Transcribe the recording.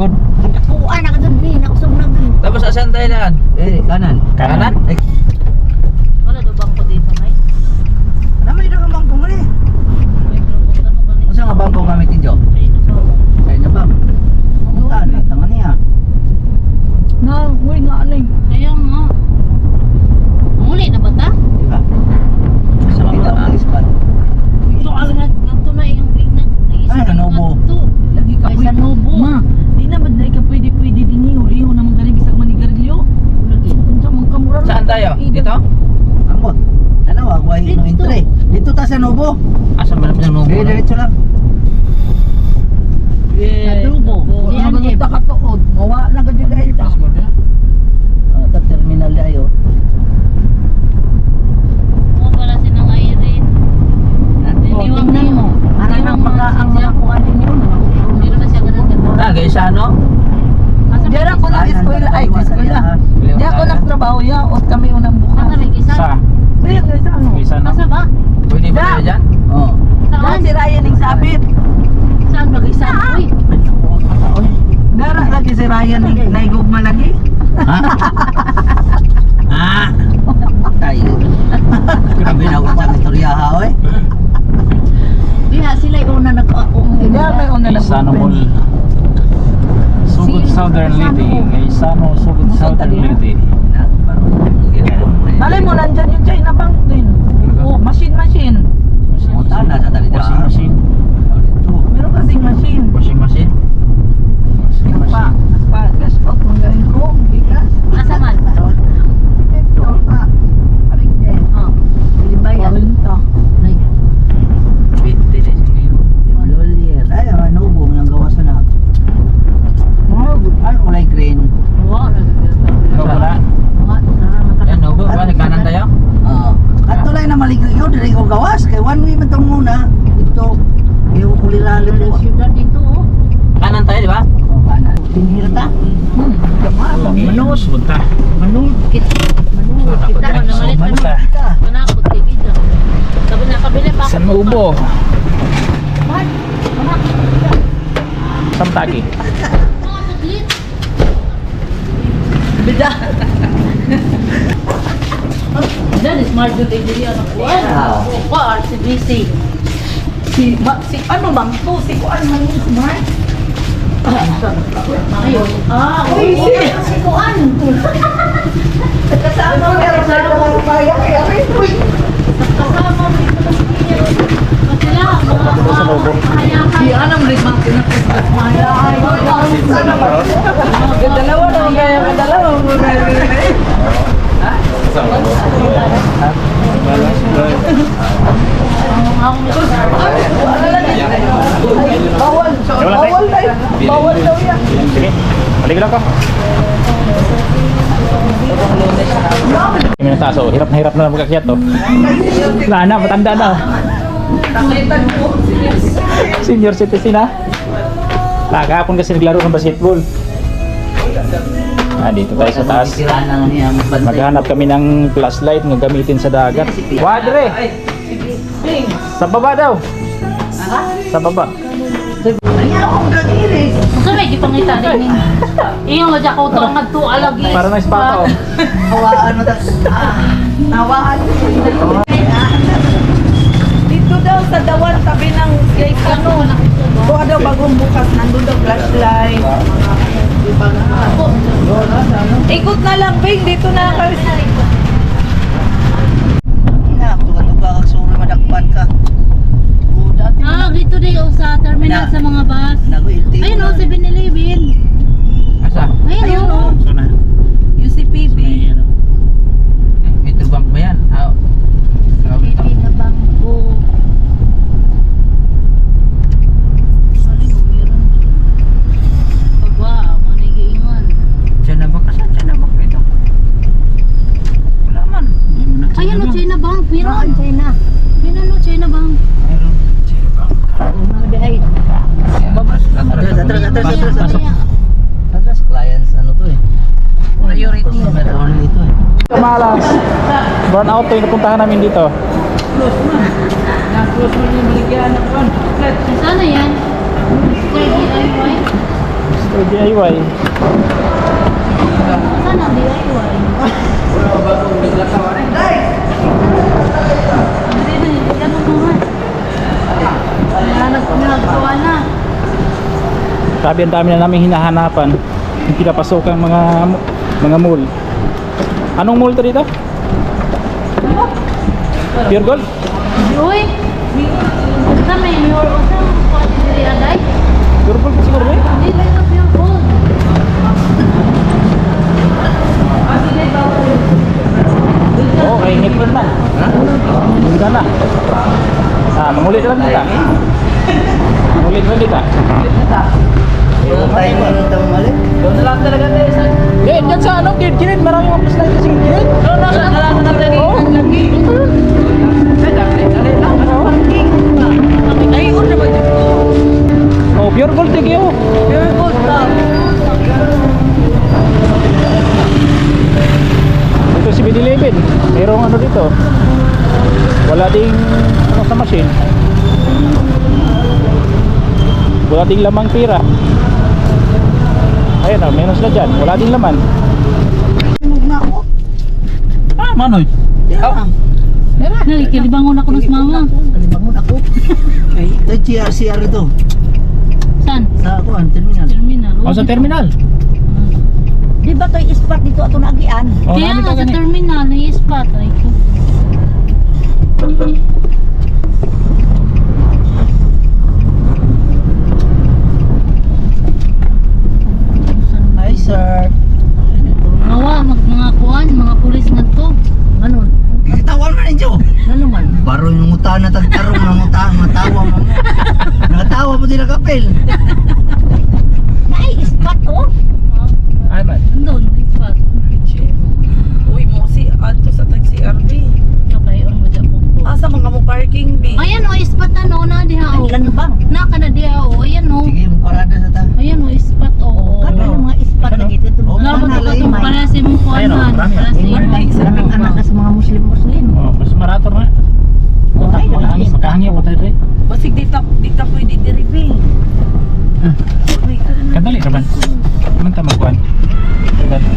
likod. Kuan na ka dun din, nakusog na dun. Tapos asan tayo daan? Eh, kanan. Kanan? Eh, Wala daw bangko dito, Nay. namay na kang bangko mo eh. Kung saan nga bangko kami tinjo? Sa inyo bang? Pumunta, natangan niya. Na, uy nga ano Kaya nga. Muli na ba ta? Di ba? Sa kita ang ispan. Ito agad, ganito na yung big na. Ay, kanobo. Lagi ka sa nubo. Ma, di na ba dahil ka pwede pwede din yung uliho naman kani bisag manigarilyo? Lagi. Unsa man kamura? Saan tayo? Dito? Ambot. Ano, ako ay Dito. no entre. Sa Nobo. Asan ba naman yung nubo? Eh, diretso lang. Sa nubo. Di Ano ano ka katuod? Mawa na ka dahil ta. Ah, ta terminal dayo. Mo pala sinang Irene. Iniwang na mo. Ano nang mga ang mga kuan ninyo? Hindi naman siya ganun ganun. Ah, kay sa ano? Diyan ako nag-eskwela, ay, eskwela. Di ako nagtrabaho ya, o kami unang Nasa bukas. may kisa. Sa? Kaya guys, ano? Kaysa no? Nasa ba? Pwede ba Sa- tayo dyan? Oh. Dahil Saan? si Ryan yung sabit. Saan ba kisa? Uy. Dara lagi si Ryan yung naigugma lagi. Ha? ah. Tayo. Kami na ako sa istorya ha, oy. Diha sila yung una nag-aong. Hindi may una na Isano Mall. Sugod Southern Leyte. Isano Sugod Southern Leyte. Malay mo, nandyan yung China Bank din. Oh, machine, machine. Punta na sa talita. Washing machine. Meron kasing machine. Washing machine? Yung pa, pa, gas out mo galing ko, bigas. Nasa man? Ito, pa. Paring eh. Oh. Libayan. Parinta. Lolier. Ay, ang Nobo, nang gawas na. Ay, kulay green. Wow, Ikaw wala? Yan, nubo. Ba, sa kanan tayo? Ah. At tulay na maligay yun, dili ko gawas. Kay one way man tong muna. Ito, yung kulirali po. Siyudad dito, oh. Kanan tayo, di ba? Oh, kanan. Tinhirta. Manus, bunta. Manul kit. Manul kita. Manul. Namalit ka Bunta. Manakot kay kita. Sabi nakabili pa ako. San Ubo. Man, manakot kita. Samtagi. Bida. That is smart good engineer na kuwan. Wow. Ko, RCBC. Si, ma, si, ano bang to? Si Kuan man yung smart. Ayun. Ah, uy, si Kuan. Kasama meron sa mga kaya kaya rin. Uy, Kasama mo dito ng engineer. Sila, mga mga kayakan. Si Anam Limang tinapos. Maya, ay, Dalawa na kaya kadalawa mo na Bawal. Bawal tayo. Bawal daw yan. Sige. Balik lang ko. Kami ng taso. Hirap na hirap na lang magkakyat to. Wala na, matanda na. Ko. Senior citizen na. Ah, kahapon kasi naglaro ng basketball. Ah, dito tayo sa taas. Na. Maghanap kami ng flashlight na gamitin sa dagat. Wadre! Sa baba daw. Sa baba. Ayaw akong kagiris. Sa may gipangita din. Iyo nga dyan ko to ang nagtu alagi. Para na espata oh. Hawaan mo ta. Ah. Nawaan. Dito daw sa dawan tabi ng kay ano. Buha daw bagong bukas nandun daw flashlight. Ikot na lang, Bing. Dito na kayo. Ina, tuga-tuga kag suri madakpan ka. Oh, dati Ah, dito din oh, sa mga bus. Ayun oh, 7-Eleven. Asa? Ayun oh. So na. UCPB. May tubang ba yan? Ah, tawag ito. Pili na bangko. Sorry, meron. Pagwa, manigiingon. Diyan na ba? Kasan dyan na ba? Ito. Wala man. Ayun oh, China Bank. Meron. China. Meron oh, China Bank. Meron. Sino ba? Mga dahay. Babas. Atras, kaya. Atras, clients ano to eh. Priority. Customer only to eh. Malas. Burn out to yung napuntahan namin dito. Nag-close mo yung baligyan ng Sana yan. Kaya DIY. Puro DIY. Sana DIY. Hindi na, ganun mo nga. Nag- Nagkawa na. Sabi ang dami na namin hinahanapan. Yung pinapasok ang mga mga mall. Anong mall to dito? Pure Gold? Uy! Sa may mayor o sa diri aday? Pure Gold siguro eh. Hindi ito pure gold? Oo, kay ngipin man. Ha? Hindi na. Ah, mangulit lang kita. Mangulit lang kita. Yung tayo mo nung tama mali. Doon na lang talaga tayo sa... Eh, dyan sa ano, kilid kilid, marami mga plus light kasing kilid. Doon na lang na lang tayo. Oo. Dito? Oh, pure gold tig yun. Pure gold lang. Ito si BD11. Mayroong ano dito. Wala ding ano sa machine. Wala ding lamang pira. Ayun oh, menos na dyan. Wala ding laman. Tunog na ako. Ah, manoy. Yeah. Nalikilibangon ako ng mama. Kalibangon ako. Ay, CR, CR ito. Saan? Sa ako, ang terminal. Terminal. Oh, sa terminal. Di ba to'y spot dito ato nagian? Oh, Kaya nga sa terminal, na-spot. Ay ko. Hi, sir. Mawa, mag mga kuan, mga pulis na to. Ano? Nakitawan man ninyo. Ano man? Baro yung mutaan na tagtarong na mutaan, matawa mo. Nakatawa po sila kapil. Ay, spot oh. Ay, man. Nandun, na-spot. Uy mo si ato sa taxi RV. Okay, on mo dyan po. Asa mga mo parking bi? Ayan o, spot ano, na diha o. Ilan na bang? Naka na diha o, ayan o. Sige, parada sa ta. Ayan o, spot o. Ano yung mga spot na dito? Oh, Nabot ko itong para sa mong Ayan o, marami, ah. Ay, namang anak na sa mga Muslim-Muslim. Oh, mas marator na. Utak, makahangi, makahangi ako tayo rin. Basig di ta di ta pwede diri bi. Uy, karon na. Kadali naman. Naman ta magkuhan. Kadali.